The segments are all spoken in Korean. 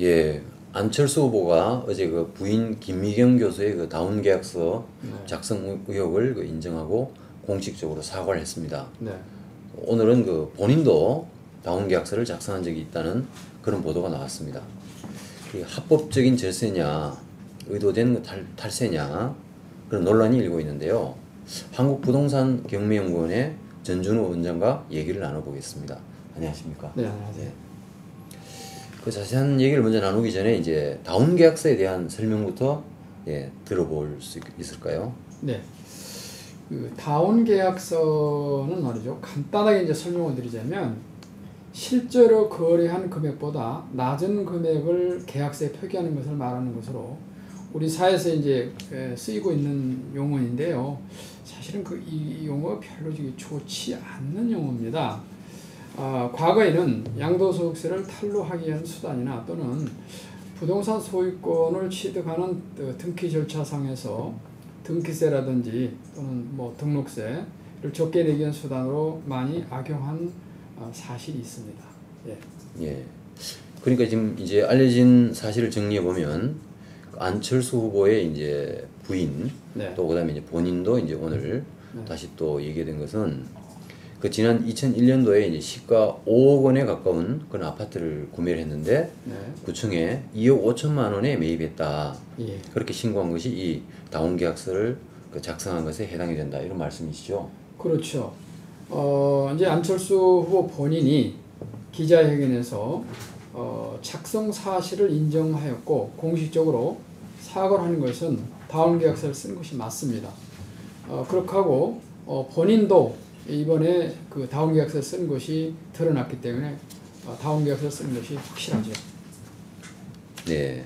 예, 안철수 후보가 어제 그 부인 김미경 교수의 그 다운 계약서 네. 작성 의혹을 그 인정하고 공식적으로 사과를 했습니다. 네. 오늘은 그 본인도 다운 계약서를 작성한 적이 있다는 그런 보도가 나왔습니다. 그 합법적인 절세냐, 의도된 그 탈, 탈세냐 그런 논란이 일고 있는데요. 한국부동산 경매연구원의 전준우 원장과 얘기를 나눠보겠습니다. 안녕하십니까? 네, 안녕하세요. 네. 그 자세한 얘기를 먼저 나누기 전에 이제 다운 계약서에 대한 설명부터 예, 들어볼 수 있- 있을까요? 네. 그 다운 계약서는 말이죠. 간단하게 이제 설명을 드리자면 실제로 거래한 금액보다 낮은 금액을 계약서에 표기하는 것을 말하는 것으로 우리 사회에서 이제 에, 쓰이고 있는 용어인데요. 사실은 그 이 용어가 별로 좋지 않는 용어입니다. 아, 과거에는 양도소득세를 탈루하기 위한 수단이나 또는 부동산 소유권을 취득하는 어, 등기 절차상에서 등기세라든지 또는 뭐 등록세를 적게 내기 위한 수단으로 많이 악용한 어, 사실이 있습니다. 예. 예. 그러니까 지금 이제 알려진 사실을 정리해 보면 안철수 후보의 이제 부인 네. 또 그다음에 이제 본인도 이제 오늘 네. 다시 또 얘기된 것은 그 지난 2001년도에 이제 시가 5억 원에 가까운 그런 아파트를 구매를 했는데 네. 구청에 2억 5천만 원에 매입했다. 예. 그렇게 신고한 것이 이 다운 계약서를 그 작성한 것에 해당이 된다. 이런 말씀이시죠? 그렇죠. 어, 이제 안철수 후보 본인이 기자회견에서 어, 작성 사실을 인정하였고 공식적으로 사과를 하는 것은 다운 계약서를 쓴 것이 맞습니다. 어, 그렇게 하고 어, 본인도 이번에 그 다운 계약서 쓴 것이 드러났기 때문에 어, 다운 계약서 쓴 것이 확실하죠. 네.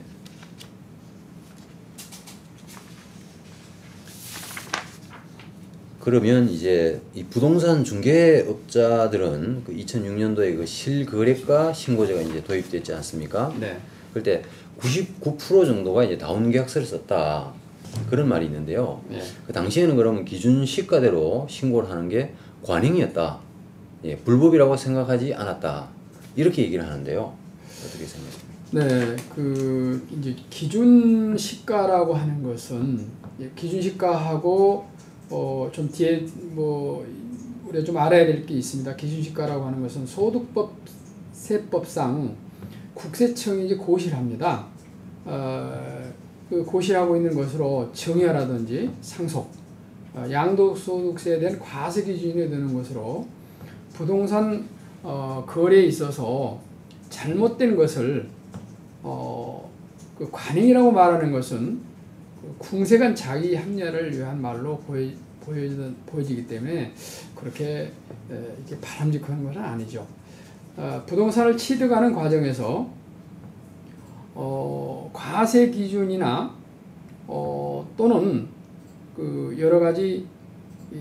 그러면 이제 이 부동산 중개업자들은 그 2006년도에 그 실거래가 신고제가 이제 도입됐지 않습니까? 네. 그럴 때99% 정도가 이제 다운 계약서를 썼다. 그런 말이 있는데요. 네. 그 당시에는 그러면 기준 시가대로 신고를 하는 게 관행이었다. 예, 불법이라고 생각하지 않았다. 이렇게 얘기를 하는데요. 어떻게 생각하십니까? 네, 그 이제 기준 시가라고 하는 것은 예, 기준 시가하고 어 좀 뒤에 뭐 우리가 좀 알아야 될 게 있습니다. 기준 시가라고 하는 것은 소득법 세법상 국세청이 이제 고시를 합니다. 어, 그 고시하고 있는 것으로 정여라든지 상속, 어, 양도소득세에 대한 과세 기준이 되는 것으로 부동산 어, 거래에 있어서 잘못된 것을 어, 그 관행이라고 말하는 것은 그 궁색한 자기 합리화를 위한 말로 보여, 보여, 보여지기 때문에 그렇게 에, 이렇게 바람직한 것은 아니죠. 어, 부동산을 취득하는 과정에서 어, 과세 기준이나 어, 또는 그 여러 가지 이,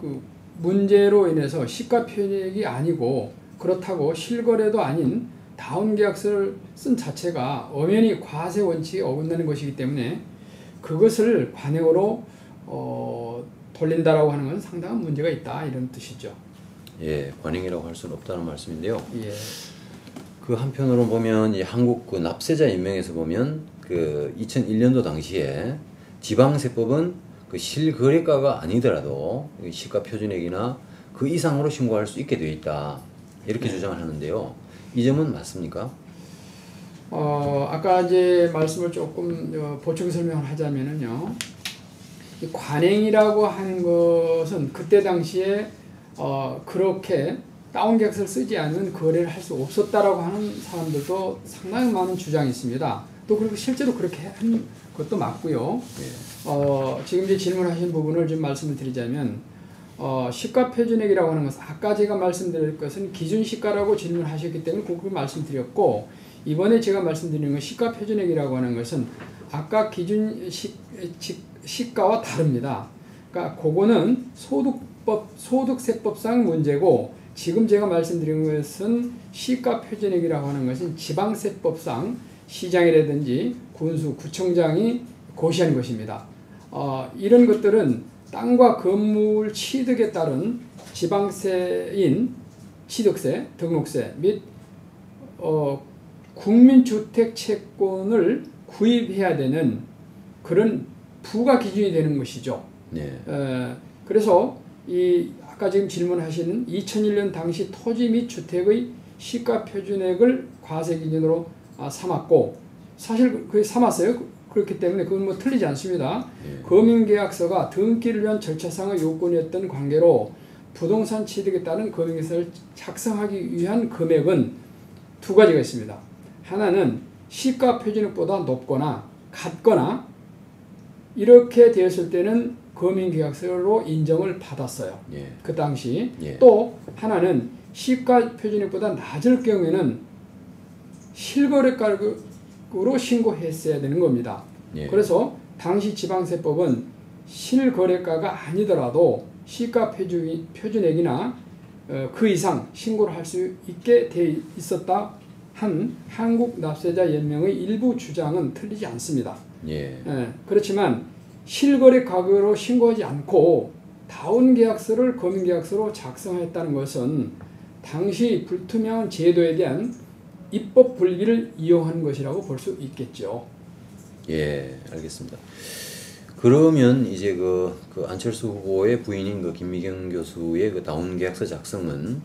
그 문제로 인해서 시가 편익이 아니고 그렇다고 실거래도 아닌 다운 계약서를 쓴 자체가 엄연히 과세 원칙에 어긋나는 것이기 때문에 그것을 관행으로 어, 돌린다라고 하는 건 상당한 문제가 있다 이런 뜻이죠. 예, 관행이라고 할 수는 없다는 말씀인데요. 예. 그 한편으로 보면 이 한국 그 납세자 임명에서 보면 그 2001년도 당시에 지방세법은 그 실거래가가 아니더라도 이 시가 표준액이나 그 이상으로 신고할 수 있게 되어 있다 이렇게 주장을 하는데요. 이 점은 맞습니까? 어, 아까 이제 말씀을 조금 어, 보충 설명을 하자면은요. 이 관행이라고 하는 것은 그때 당시에 어, 그렇게 다운 계약서를 쓰지 않으면 거래를 할 수 없었다라고 하는 사람들도 상당히 많은 주장이 있습니다. 또 그리고 실제로 그렇게 한 것도 맞고요. 어, 지금 이제 질문하신 부분을 좀 말씀을 드리자면 어, 시가 표준액이라고 하는 것은 아까 제가 말씀드릴 것은 기준 시가라고 질문하셨기 때문에 그걸 말씀드렸고 이번에 제가 말씀드리는 건 시가 표준액이라고 하는 것은 아까 기준 시, 시, 시가와 다릅니다. 그러니까 그거는 소득법 소득세법상 문제고 지금 제가 말씀드린 것은 시가 표준액이라고 하는 것은 지방세법상 시장이라든지 군수 구청장이 고시한 것입니다. 어, 이런 것들은 땅과 건물 취득에 따른 지방세인 취득세, 등록세 및 어, 국민주택 채권을 구입해야 되는 그런 부가 기준이 되는 것이죠. 네. 에, 그래서 이 아까 지금 질문하신 2001년 당시 토지 및 주택의 시가 표준액을 과세 기준으로 아, 삼았고 사실 그 삼았어요. 그렇기 때문에 그건 뭐 틀리지 않습니다. 예. 금융계약서가 등기를 위한 절차상의 요건이었던 관계로 부동산 취득에 따른 금융계약서를 작성하기 위한 금액은 두 가지가 있습니다. 하나는 시가 표준액보다 높거나 같거나 이렇게 되었을 때는 금융계약서로 인정을 받았어요. 예. 그 당시 예. 또 하나는 시가 표준액보다 낮을 경우에는 실거래 가격으로 신고했어야 되는 겁니다. 예. 그래서 당시 지방세법은 실거래가가 아니더라도 시가 표준, 표준액이나 어, 그 이상 신고를 할 수 있게 돼 있었다 한 한국 납세자 연맹의 일부 주장은 틀리지 않습니다. 예. 예, 그렇지만 실거래 가격으로 신고하지 않고 다운 계약서를 검인 계약서로 작성했다는 것은 당시 불투명한 제도에 대한 입법 불기를 이용한 것이라고 볼 수 있겠죠. 예, 알겠습니다. 그러면 이제 그, 그 안철수 후보의 부인인 그 김미경 교수의 그 다운 계약서 작성은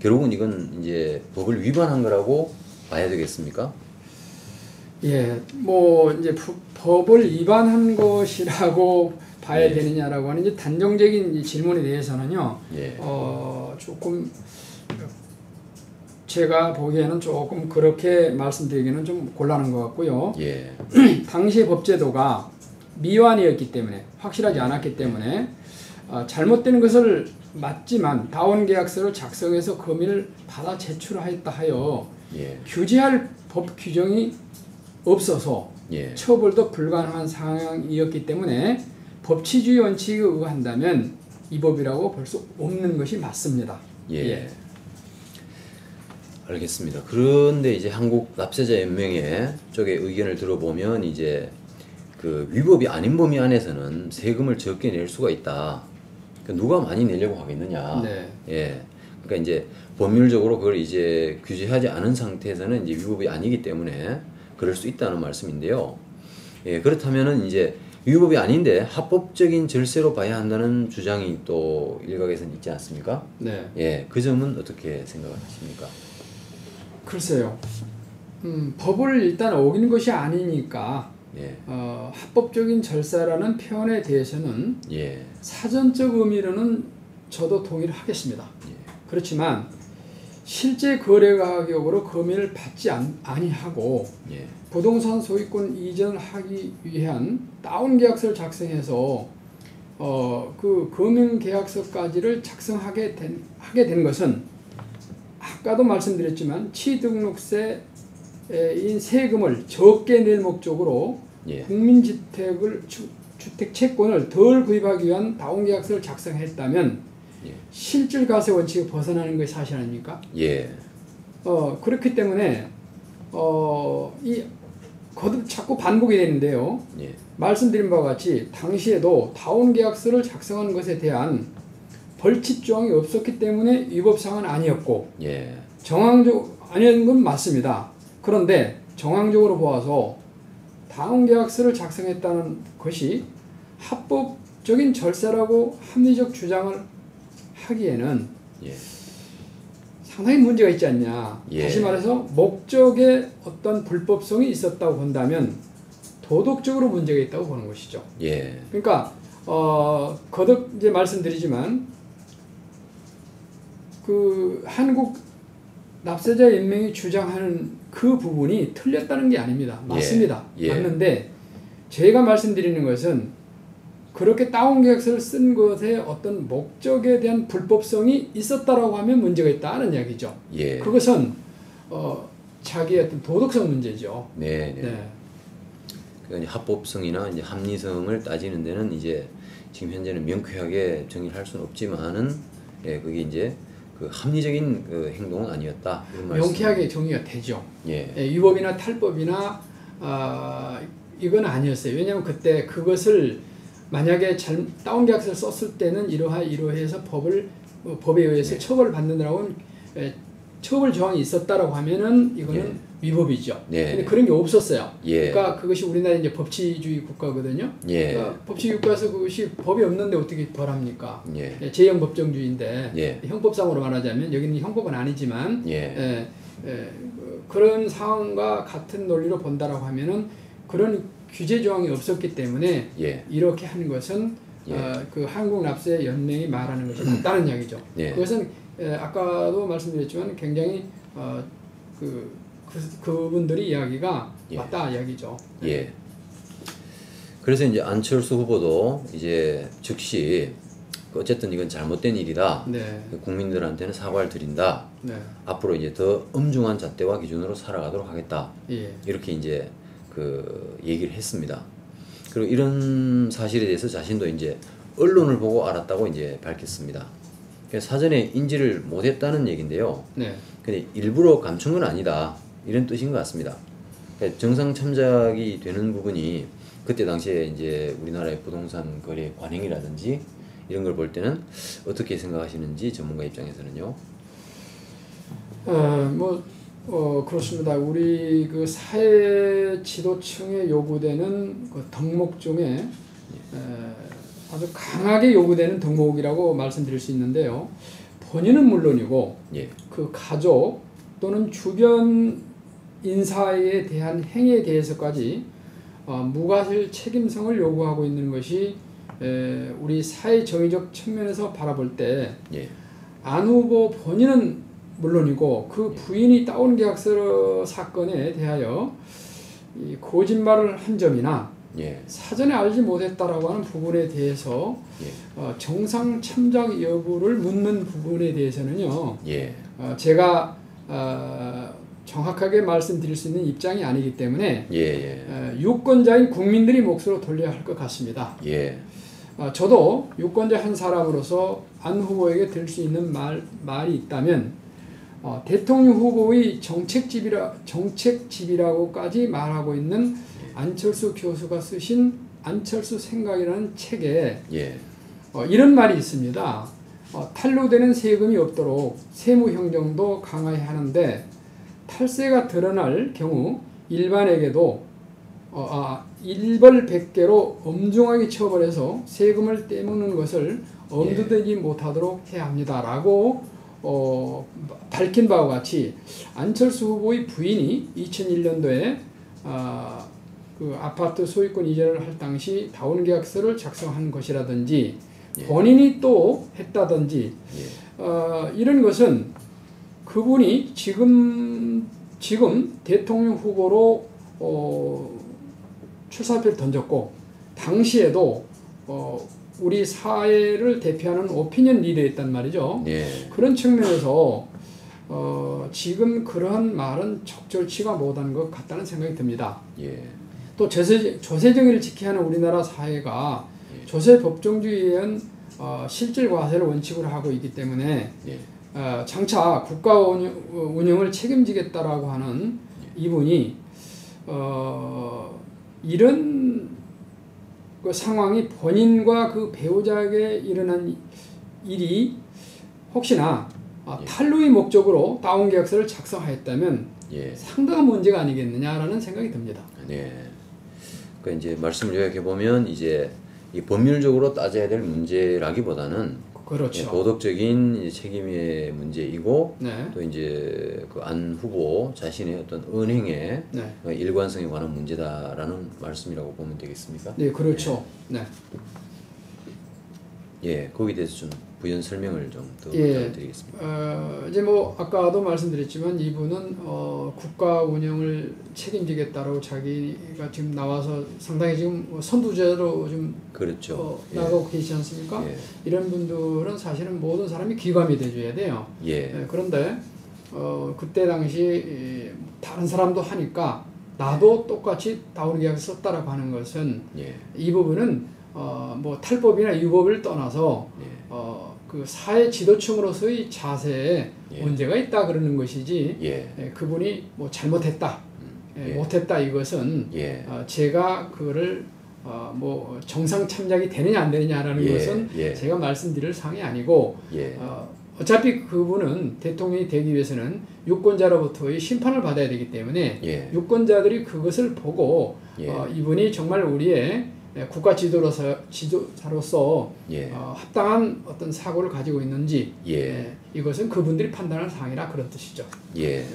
결국은 이건 이제 법을 위반한 거라고 봐야 되겠습니까? 예, 뭐 이제 부- 법을 위반한 것이라고 봐야 네. 되느냐라고 하는 이제 단정적인 이 질문에 대해서는요. 예. 어, 조금 제가 보기에는 조금 그렇게 말씀드리기는 좀 곤란한 것 같고요. 예. 당시의 법제도가 미완이었기 때문에 확실하지 않았기 때문에 어, 잘못된 것을 맞지만 다운 계약서를 작성해서 금일을 받아 제출하였다 하여 예. 규제할 법 규정이 없어서 예. 처벌도 불가능한 상황이었기 때문에 법치주의 원칙에 의한다면 이 법이라고 볼 수 없는 것이 맞습니다. 예. 알겠습니다. 그런데 이제 한국 납세자 연맹의 쪽에 의견을 들어보면 이제 그 위법이 아닌 범위 안에서는 세금을 적게 낼 수가 있다. 그러니까 누가 많이 내려고 하겠느냐. 네. 예. 그러니까 이제 법률적으로 그걸 이제 규제하지 않은 상태에서는 이제 위법이 아니기 때문에 그럴 수 있다는 말씀인데요. 예, 그렇다면은 이제 위법이 아닌데 합법적인 절세로 봐야 한다는 주장이 또 일각에서는 있지 않습니까? 네. 예, 그 점은 어떻게 생각하십니까? 글쎄요. 음, 법을 일단 어긴 것이 아니니까 예, 어, 합법적인 절사라는 표현에 대해서는 예, 사전적 의미로는 저도 동의를 하겠습니다. 예. 그렇지만 실제 거래 가격으로 금일을 받지 않, 아니하고 예, 부동산 소유권 이전을 하기 위한 다운 계약서를 작성해서 어, 그 금융 계약서까지를 작성하게 된 하게 된 것은 아까도 말씀드렸지만 취등록세인 세금을 적게 낼 목적으로 예, 국민주택을 주, 주택 채권을 덜 구입하기 위한 다운 계약서를 작성했다면 예. 실질 과세 원칙을 벗어나는 것이 사실 아닙니까? 예, 어, 그렇기 때문에 어, 이 거듭 자꾸 반복이 되는데요. 예, 말씀드린 바와 같이 당시에도 다운 계약서를 작성한 것에 대한 벌칙 조항이 없었기 때문에 위법 사항은 아니었고 예, 정황적 아니었는 건 맞습니다. 그런데 정황적으로 보아서 다운 계약서를 작성했다는 것이 합법적인 절세라고 합리적 주장을 하기에는 예, 상당히 문제가 있지 않냐. 예. 다시 말해서 목적에 어떤 불법성이 있었다고 본다면 도덕적으로 문제가 있다고 보는 것이죠. 예, 그러니까 어, 거듭 이제 말씀드리지만 그 한국 납세자 연맹이 주장하는 그 부분이 틀렸다는 게 아닙니다. 맞습니다. 예. 맞는데 제가 말씀드리는 것은 그렇게 다운 계약서를 쓴 것에 어떤 목적에 대한 불법성이 있었다라고 하면 문제가 있다는 이야기죠. 예, 그것은 어, 자기의 어떤 도덕성 문제죠. 네, 네. 네. 그러니까 합법성이나 이제 합리성을 따지는 데는 이제 지금 현재는 명쾌하게 정의를 할 수는 없지만은 예, 그게 이제 그 합리적인 그 행동은 아니었다. 명쾌하게 정의가 되죠. 예, 예, 위법이나 탈법이나 아, 이건 아니었어요. 왜냐하면 그때 그것을 만약에 잘 다운 계약서를 썼을 때는 이러하 이러해서 법을 어, 법에 의해서 네. 처벌을 받는다라고 예, 처벌 조항이 있었다라고 하면은 이거는 예. 위법이죠. 네. 근데 그런 게 없었어요. 예. 그러니까 그것이 우리나라 이제 법치주의 국가거든요. 예. 그러니까 법치주의 국가에서 그것이 법이 없는데 어떻게 벌합니까? 예. 예, 제형 법정주의인데 예. 형법상으로 말하자면 여기는 형법은 아니지만 예. 예, 예, 그- 그런 상황과 같은 논리로 본다라고 하면은 그런 규제 조항이 없었기 때문에 예. 이렇게 하는 것은 예. 어, 그 한국 납세 연맹이 말하는 것이 맞다는 이야기죠. 예. 그것은 예, 아까도 말씀드렸지만 굉장히 어, 그, 그 그분들이 이야기가 예. 맞다 이야기죠. 예. 그래서 이제 안철수 후보도 이제 즉시 그 어쨌든 이건 잘못된 일이다. 네, 국민들한테는 사과를 드린다. 네, 앞으로 이제 더 엄중한 잣대와 기준으로 살아가도록 하겠다. 예, 이렇게 이제 그 얘기를 했습니다. 그리고 이런 사실에 대해서 자신도 이제 언론을 보고 알았다고 이제 밝혔습니다. 사전에 인지를 못했다는 얘긴데요. 네, 근데 일부러 감춘 건 아니다 이런 뜻인 것 같습니다. 그러니까 정상 참작이 되는 부분이 그때 당시에 이제 우리나라의 부동산 거래 관행이라든지 이런 걸 볼 때는 어떻게 생각하시는지 전문가 입장에서는요. 어, 뭐, 어, 그렇습니다. 우리 그 사회 지도층에 요구되는 그 덕목 중에 에, 아주 강하게 요구되는 덕목이라고 말씀드릴 수 있는데요. 본인은 물론이고 예, 그 가족 또는 주변 인사에 대한 행위에 대해서까지 어, 무과실 책임성을 요구하고 있는 것이 에, 우리 사회 정의적 측면에서 바라볼 때 예, 안 후보 본인은 물론이고 그 부인이 다운 계약서 사건에 대하여 이 거짓말을 한 점이나 예, 사전에 알지 못했다라고 하는 부분에 대해서 예, 어, 정상 참작 여부를 묻는 부분에 대해서는요 예, 어, 제가 어, 정확하게 말씀드릴 수 있는 입장이 아니기 때문에 예, 예, 어, 유권자인 국민들이 몫으로 돌려야 할 것 같습니다. 예, 어, 저도 유권자 한 사람으로서 안 후보에게 들 수 있는 말, 말이 있다면 어, 대통령 후보의 정책집이라, 정책집이라고까지 말하고 있는 안철수 교수가 쓰신 안철수 생각이라는 책에 예, 어, 이런 말이 있습니다. 어, 탈루되는 세금이 없도록 세무행정도 강화해야 하는데 탈세가 드러날 경우 일반에게도 어, 아, 일벌백계로 엄중하게 처벌해서 세금을 떼먹는 것을 엄두대지 못하도록 해야 합니다라고 어, 밝힌 바와 같이 안철수 후보의 부인이 2001년도에 아, 그 아파트 소유권 이전을 할 당시 다운 계약서를 작성한 것이라든지 예. 본인이 또 했다든지 예, 어, 이런 것은 그분이 지금 지금 대통령 후보로 어, 출사표를 던졌고 당시에도 어, 우리 사회를 대표하는 오피니언 리더였단 말이죠. 예, 그런 측면에서 어, 지금 그러한 말은 적절치가 못한 것 같다는 생각이 듭니다. 예, 또 조세, 조세정의를 지켜야 하는 우리나라 사회가 예. 조세 법정주의에 의한 어, 실질 과세를 원칙으로 하고 있기 때문에 예, 어, 장차 국가 운영, 어, 운영을 책임지겠다라고 하는 이분이 어, 이런 그 상황이 본인과 그 배우자에게 일어난 일이 혹시나 아, 예. 탈루의 목적으로 다운 계약서를 작성하였다면 예. 상당한 문제가 아니겠느냐라는 생각이 듭니다. 네. 그 이제 말씀을 요약해 보면 이제 이 법률적으로 따져야 될 문제라기보다는 그렇죠. 예, 도덕적인 책임의 문제이고 네, 또 이제 그 안 후보 자신의 어떤 은행의 네, 그 일관성에 관한 문제다라는 말씀이라고 보면 되겠습니까? 네, 그렇죠. 네. 예, 거기에 대해서 좀 부연 설명을 좀더 예. 부탁드리겠습니다. 어, 이제 뭐 아까도 말씀드렸지만 이분은 어, 국가 운영을 책임지겠다고 자기가 지금 나와서 상당히 지금 뭐 선두제로 좀 그렇죠. 어, 예. 나가고 계시지 않습니까? 예. 이런 분들은 사실은 모든 사람이 귀감이 돼줘야 돼요. 예. 예, 그런데 어, 그때 당시 이, 다른 사람도 하니까 나도 똑같이 다운 계약을 썼다라고 하는 것은 예. 이 부분은 어, 뭐 탈법이나 유법을 떠나서 예. 어, 그 사회 지도층으로서의 자세에 예. 문제가 있다 그러는 것이지 예. 예, 그분이 뭐 잘못했다 예, 예. 못했다 이것은 예. 어, 제가 그거를 어, 뭐 정상 참작이 되느냐 안 되느냐라는 예. 것은 예. 제가 말씀드릴 사항이 아니고 예. 어, 어차피 그분은 대통령이 되기 위해서는 유권자로부터의 심판을 받아야 되기 때문에 예. 유권자들이 그것을 보고 예. 어, 이분이 정말 우리의 국가 지도로서 지도자로서 예. 어, 합당한 어떤 사고를 가지고 있는지 예. 예, 이것은 그분들이 판단할 사항이라 그런 뜻이죠. 예.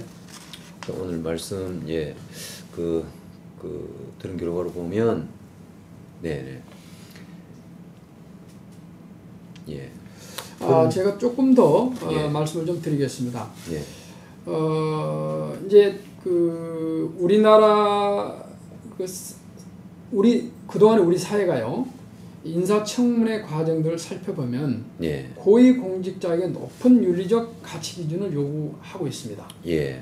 오늘 말씀 예. 그, 그 들은 결과로 보면 네, 네. 예. 아, 제가 조금 더 어, 예. 말씀을 좀 드리겠습니다. 예. 어, 이제 그 우리나라 그 스- 우리 그동안 우리 사회가요 인사청문회 과정들을 살펴보면 예. 고위공직자에게 높은 윤리적 가치 기준을 요구하고 있습니다. 예.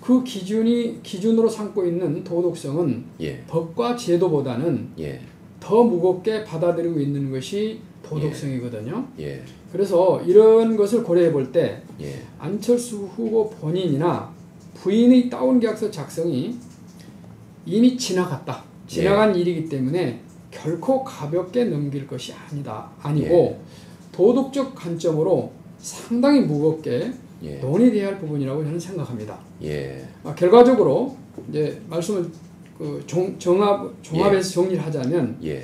그 기준이 기준으로 삼고 있는 도덕성은 예. 법과 제도보다는 예. 더 무겁게 받아들이고 있는 것이 도덕성이거든요. 예. 그래서 이런 것을 고려해 볼때 예. 안철수 후보 본인이나 부인의 다운 계약서 작성이 이미 지나갔다. 지나간 일이기 때문에 결코 가볍게 넘길 것이 아니다. 아니고 도덕적 관점으로 상당히 무겁게 예. 논의돼야 할 부분이라고 저는 생각합니다. 예. 아, 결과적으로 이제 말씀을 그 종, 정합 종합해서 정리를 하자면 예.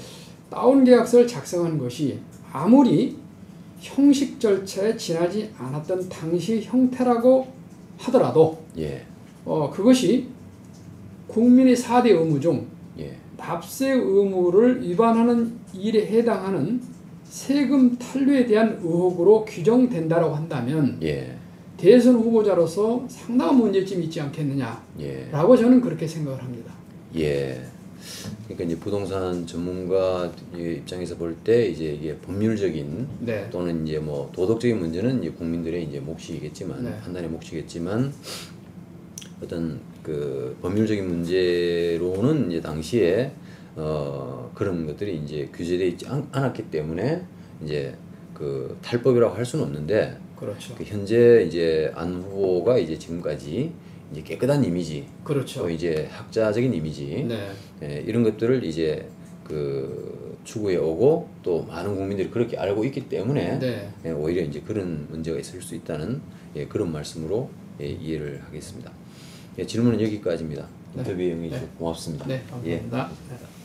다운 계약서를 작성한 것이 아무리 형식 절차에 지나지 않았던 당시 형태라고 하더라도 예. 어, 그것이 국민의 4대 의무 중 예. 납세 의무를 위반하는 일에 해당하는 세금 탄류에 대한 의혹으로 규정된다고 한다면 예. 대선 후보자로서 상당한 문제점이 있지 않겠느냐라고 예. 저는 그렇게 생각을 합니다. 예. 그러니까 이제 부동산 전문가 입장에서 볼 때 이제 이게 법률적인 네. 또는 이제 뭐 도덕적인 문제는 이제 국민들의 이제 몫이겠지만 네. 판단의 몫이겠지만 어떤 그 법률적인 문제로는 이제 당시에 어 그런 것들이 이제 규제되어 있지 않, 않았기 때문에 이제 그 탈법이라고 할 수는 없는데 그렇죠. 그 현재 이제 안 후보가 이제 지금까지 이제 깨끗한 이미지 그렇죠. 또 이제 학자적인 이미지 네. 예, 이런 것들을 이제 그 추구해 오고 또 많은 국민들이 그렇게 알고 있기 때문에 네. 예, 오히려 이제 그런 문제가 있을 수 있다는 예, 그런 말씀으로 예, 이해를 하겠습니다. 예, 질문은 여기까지입니다. 네. 인터뷰 네. 주셔서 고맙습니다. 네. 예. 감사합니다. 네.